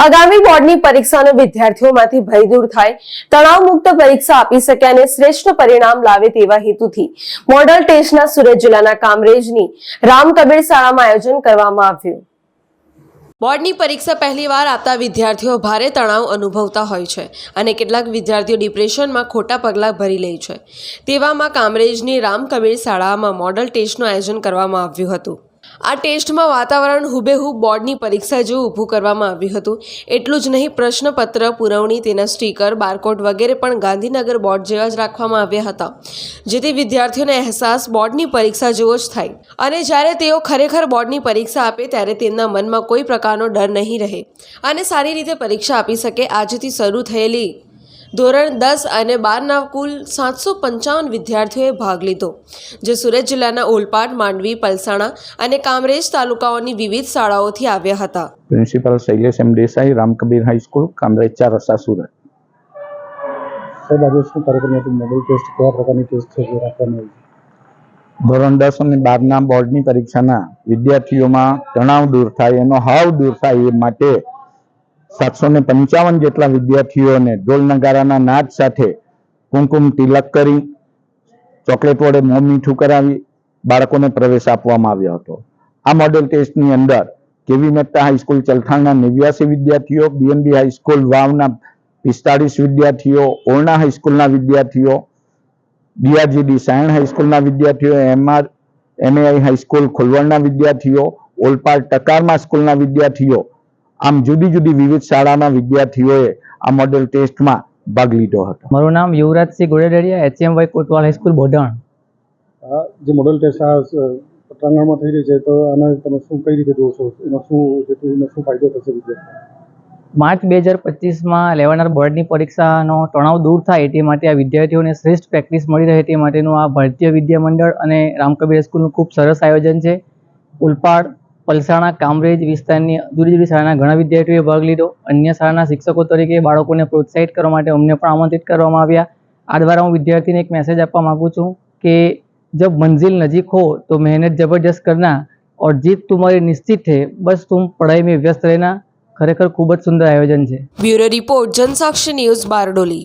આગામી બોર્ડની પરીક્ષાનો વિદ્યાર્થીઓમાંથી ભય દૂર થાય તણાવ મુક્ત પરીક્ષા આપી શકે અને શ્રેષ્ઠ પરિણામ લાવે તેવા હેતુથી મોડલ ટેસ્ટના સુરત જિલ્લાના કામરેજની રામ કબીર શાળામાં આયોજન કરવામાં આવ્યું. બોર્ડની પરીક્ષા પહેલીવાર આપતા વિદ્યાર્થીઓ ભારે તણાવ અનુભવતા હોય છે અને કેટલાક વિદ્યાર્થીઓ ડિપ્રેશનમાં ખોટા પગલાં ભરી લે છે. તેવામાં કામરેજની રામ કબીર શાળામાં મોડલ ટેસ્ટનું આયોજન કરવામાં આવ્યું હતું. આ ટેસ્ટમાં વાતાવરણ હુબેહુબ બોર્ડની પરીક્ષા જેવું ઊભું કરવામાં આવ્યું હતું. એટલું જ નહીં, પ્રશ્નપત્ર, પુરવણી, તેના સ્ટીકર, બારકોડ વગેરે પણ ગાંધીનગર બોર્ડ જેવા જ રાખવામાં આવ્યા હતા, જેથી વિદ્યાર્થીઓને અહેસાસ બોર્ડની પરીક્ષા જેવો જ થાય. અને જ્યારે તેઓ ખરેખર બોર્ડની પરીક્ષા આપે, ત્યારે તેમના મનમાં કોઈ પ્રકારનો ડર નહીં રહે. અને સારી રીતે પરીક્ષા આપી શકે, આજથી શરૂ થયેલી ધોરણ દસ અને બારના કુલ સાતસો પંચાવન વિદ્યાર્થીઓએ ભાગ લીધો જે સુરત જિલ્લાના ઓલપાડ માંડવી પલસાણા અને કામરેજ તાલુકાઓની વિવિધ શાળાઓથી આવ્યા હતા. Principal Shailesh M Desai Ramkabir high school Kamrej ચાર રસ્તા સુરત. સાહેબ આજે શું કાર્યક્રમ હતું? મોડલ ટેસ્ટ કયા પ્રકારની ટેસ્ટ છે જે રાખવામાં આવી ધોરણ દસ અને બારના બોર્ડની પરીક્ષાના વિદ્યાર્થીઓમાં તણાવ દૂર થાય એનો હાવ દૂર થાય એ માટે સાતસો ને પંચાવન જેટલા વિદ્યાર્થીઓને ઢોલ નગારાના નાદ સાથે કુમકુમ તિલક કરી, ચોકલેટ વડે મોં મીઠું કરાવી બાળકોને પ્રવેશ આપવામાં આવ્યો હતો. આ મોડેલ ટેસ્ટની અંદર કેવી મહેતા હાઈસ્કૂલ ચલથાણના નેવ્યાસી વિદ્યાર્થીઓ બીએનબી હાઈસ્કૂલ વાવના પિસ્તાળીસ વિદ્યાર્થીઓ, ઓરણા હાઈસ્કૂલના વિદ્યાર્થીઓ ડીઆરજીડી સાયણ હાઈસ્કૂલના વિદ્યાર્થીઓ એમઆર એમએઆઈ હાઈસ્કૂલ ખોલવણના વિદ્યાર્થીઓ, ઓલપાડ ટકારમા સ્કૂલના વિદ્યાર્થીઓ આમ જુદી જુદી વિવિધ શાળાના વિદ્યાર્થીઓએ આ મોડેલ ટેસ્ટમાં ભાગ લીધો હતો. મારું નામ યુવરાજસિંહ ગોડેડરિયા એચએમવાય કોટવાલ હાઈસ્કૂલ બોડણ જે મોડલ ટેસ્ટ આ પટાંગણમાં થઈ રહી છે તો આને તમે શું કઈ રીતે જોશો? એનો શું એનો શું ફાયદો થશે વિદ્યાર્થીઓને? માર્ચ બે હજાર પચીસમાં લેવાનાર બોર્ડની પરીક્ષાનો તણાવ દૂર થાય તે માટે આ વિદ્યાર્થીઓને શ્રેષ્ઠ પ્રેક્ટિસ મળી રહે તે માટેનું આ ભારતીય વિદ્યા મંડળ અને રામકબીર સ્કૂલનું ખૂબ સરસ આયોજન છે. ઉલપાડ પલસાણા કામરેજ વિસ્તારની જુદી જુદી શાળાના ઘણા વિદ્યાર્થીઓએ ભાગ લીધો અન્ય શાળાના શિક્ષકો તરીકે બાળકોને પ્રોત્સાહિત કરવા માટે અમને પણ આમંત્રિત કરવામાં આવ્યા આ દ્વારા હું વિદ્યાર્થીને એક મેસેજ આપવા માગું છું કે जब मंजिल नजीक हो तो मेहनत जबरदस्त करना और जीत तुम्हारी निश्चित है बस तुम पढ़ाई में व्यस्त रहना ખરેખર ખૂબ જ સુંદર આયોજન છે bureau report Jansakshi news Bardoli